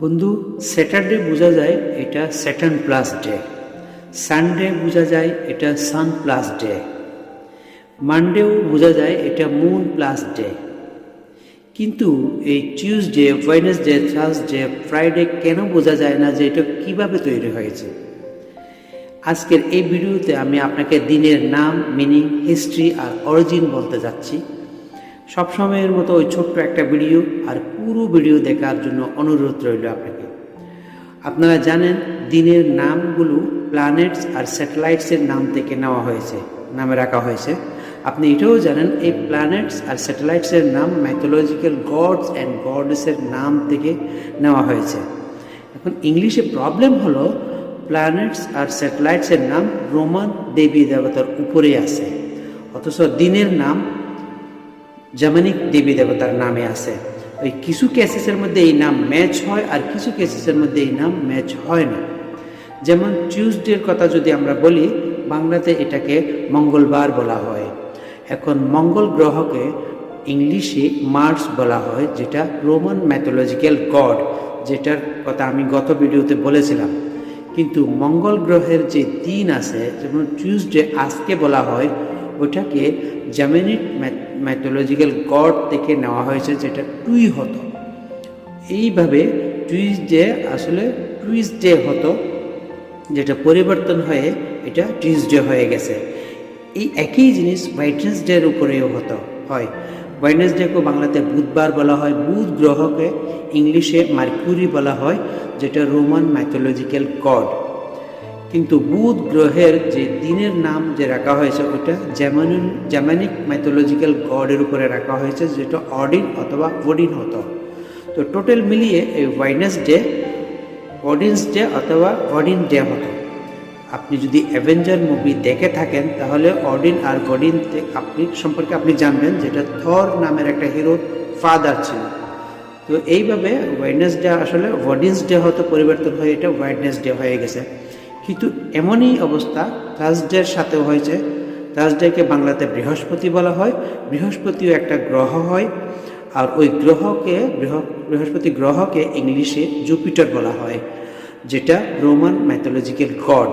বন্ধু স্যাটারডে বোঝা যায় এটা স্যাটার্ন প্লাস ডে সানডে বোঝা যায় এটা সান প্লাস ডে মানডেও বোঝা যায় এটা মুন প্লাস ডে কিন্তু এই টিউসডে ওয়েনেসডে থার্সডে ফ্রাইডে কেন বোঝা যায় না যে এটা কীভাবে তৈরি হয়েছে? আজকের এই ভিডিওতে আমি আপনাকে দিনের নাম মিনিং হিস্ট্রি আর অরিজিন বলতে যাচ্ছি। সবসময়ের মতো ওই ছোট্ট একটা ভিডিও আর পুরো ভিডিও দেখার জন্য অনুরোধ রইল আপনাকে। আপনারা জানেন, দিনের নামগুলো প্ল্যানেটস আর স্যাটেলাইটসের নাম থেকে নেওয়া হয়েছে, নামে রাখা হয়েছে। আপনি এটাও জানেন, এই প্ল্যানেটস আর স্যাটেলাইটসের নাম ম্যাথোলজিক্যাল গডস অ্যান্ড গডেসের নাম থেকে নেওয়া হয়েছে। এখন ইংলিশে প্রবলেম হলো প্ল্যানেটস আর স্যাটেলাইটসের নাম রোমান দেবী দেবতার উপরে আছে। অথচ দিনের নাম জামানিক দেবী দেবতার নামে আছে। ওই কিছু কেসেসের মধ্যে এই নাম ম্যাচ হয় আর কিছু কেসেসের মধ্যে এই নাম ম্যাচ হয় না। যেমন টিউসডের কথা যদি আমরা বলি, বাংলাতে এটাকে মঙ্গলবার বলা হয়। এখন মঙ্গল গ্রহকে ইংলিশে মার্স বলা হয়, যেটা রোমান ম্যাথোলজিক্যাল গড যেটার কথা আমি গত ভিডিওতে বলেছিলাম। কিন্তু মঙ্গল গ্রহের যে দিন আছে, যেমন টিউসডে আজকে বলা হয় ওটাকে জামিনিক ম্যাথোলজিক্যাল গড থেকে নেওয়া হয়েছে, যেটা টুই হতো। এইভাবে টুইসডে আসলে টুইসডে হতো, যেটা পরিবর্তন হয়ে এটা টিউসডে হয়ে গেছে। এই একই জিনিস ওয়াইটনেসডের উপরেও হতো, হয়। ওয়েডনেসডেকে বাংলাতে বুধবার বলা হয়, বুধ গ্রহকে ইংলিশে মার্কুরি বলা হয়, যেটা রোমান ম্যাথোলজিক্যাল গড কিন্তু বুধ গ্রহের যে দিনের নাম যে রাখা হয়েছে ওটা জ্যামান জ্যামানিক মাইথোলজিক্যাল গডের উপরে রাখা হয়েছে, যেটা অডিন অথবা ওডিন হতো। তো টোটাল মিলিয়ে এই ওয়াইনাস ওয়েডনেসডে অডিন্স ডে অথবা অডিন ডে হতো। আপনি যদি অ্যাভেঞ্জার মুভি দেখে থাকেন, তাহলে অডিন আর গডিন আপনি, সম্পর্কে আপনি জানবেন যেটা থর নামের একটা হিরোর ফাদার ছিল। তো এইভাবে ওয়েডনেসডে আসলে ওয়ার্ডিন্স ডে হয়তো পরিবর্তন হয়ে এটা ওয়াইডনেস ডে হয়ে গেছে। কিন্তু এমনই অবস্থা থার্সডের সাথেও হয়েছে। থার্সডেকে বাংলাতে বৃহস্পতি বলা হয়। বৃহস্পতিও একটা গ্রহ হয়। আর ওই গ্রহকে, বৃহ বৃহস্পতি গ্রহকে ইংলিশে জুপিটার বলা হয়, যেটা রোমান ম্যাথোলজিক্যাল গড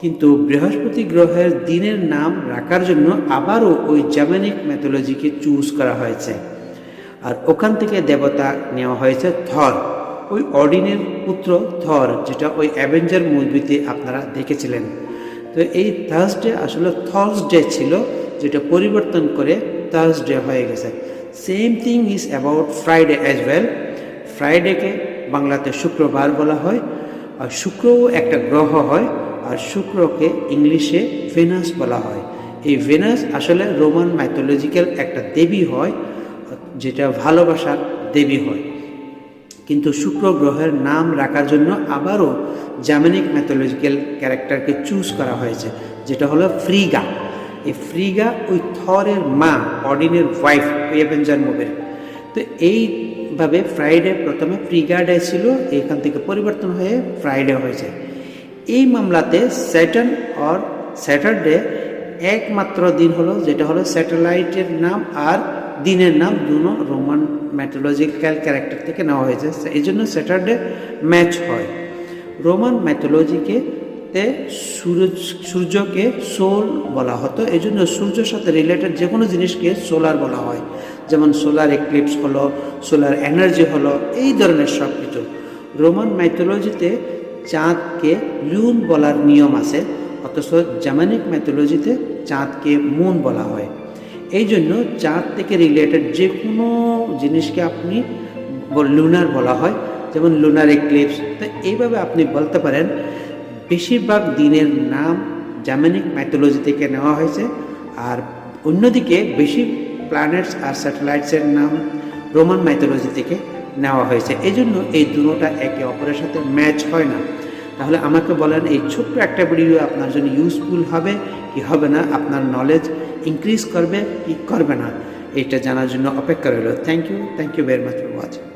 কিন্তু বৃহস্পতি গ্রহের দিনের নাম রাখার জন্য আবারও ওই জামানিক ম্যাথোলজিকে চুজ করা হয়েছে। আর ওখান থেকে দেবতা নেওয়া হয়েছে থর ওই অডিনের পুত্র থর, যেটা ওই অ্যাভেঞ্জার মুভিতে আপনারা দেখেছিলেন। তো এই থার্সডে আসলে থার্সডে ছিল, যেটা পরিবর্তন করে থার্সডে হয়ে গেছে। Same thing is about Friday as well ফ্রাইডেকে বাংলাতে শুক্রবার বলা হয়, আর শুক্রও একটা গ্রহ হয়, আর শুক্রকে ইংলিশে ভেনাস বলা হয়। এই ভেনাস আসলে রোমান মাইথোলজিক্যাল একটা দেবী হয়, যেটা ভালোবাসার দেবী হয়। কিন্তু শুক্র গ্রহের নাম রাখার জন্য আবারও জামানিক ম্যাথোলজিক্যাল ক্যারেক্টারকে চুজ করা হয়েছে, যেটা হলো ফ্রিগা এই ফ্রিগা ওই থরের মা অডিনের ওয়াইফ ওই অ্যাভেঞ্জার মুভির তো এইভাবে ফ্রাইডে প্রথমে ফ্রিগা ডে ছিল, এখান থেকে পরিবর্তন হয়ে ফ্রাইডে হয়েছে। এই মামলাতে স্যাটার্ন অর স্যাটারডে একমাত্র দিন হলো, যেটা হলো স্যাটেলাইটের নাম আর দিনের নাম দুনো রোমান ম্যাথোলজিক্যাল ক্যারেক্টার থেকে নেওয়া হয়েছে। এই জন্য স্যাটারডে ম্যাচ হয়। রোমান ম্যাথোলজিকে তে সূর্য সূর্যকে সোল বলা হতো। এই জন্য সূর্যের সাথে রিলেটেড যে কোনো জিনিসকে সোলার বলা হয়। যেমন সোলার এক্লিপস হলো, সোলার এনার্জি হলো, এই ধরনের সব কিছু রোমান ম্যাথোলজিতে চাঁদকে লুন বলার নিয়ম আছে, অথচ জামানিক ম্যাথোলজিতে চাঁদকে মুন বলা হয়। এই জন্য চাঁদ থেকে রিলেটেড যে কোনো জিনিসকে আপনি লুনার বলা হয়, যেমন লুনার এক্লিপস তো এইভাবে আপনি বলতে পারেন, বেশিরভাগ দিনের নাম জামানিক ম্যাথোলজি থেকে নেওয়া হয়েছে, আর অন্যদিকে বেশি প্ল্যানেটস আর স্যাটেলাইটসের নাম রোমান ম্যাথোলজি থেকে নেওয়া হয়েছে। এই জন্য এই দুটোটা একে অপরের সাথে ম্যাচ হয় না। তাহলে আমাকে বলেন, এই ছোট্ট একটা ভিডিও আপনার জন্য ইউজফুল হবে, কি হবে না? আপনার নলেজ ইনক্রিজ করবে, কি করবে না? এটা জানার জন্য অপেক্ষা রইল। Thank you thank you very much for watching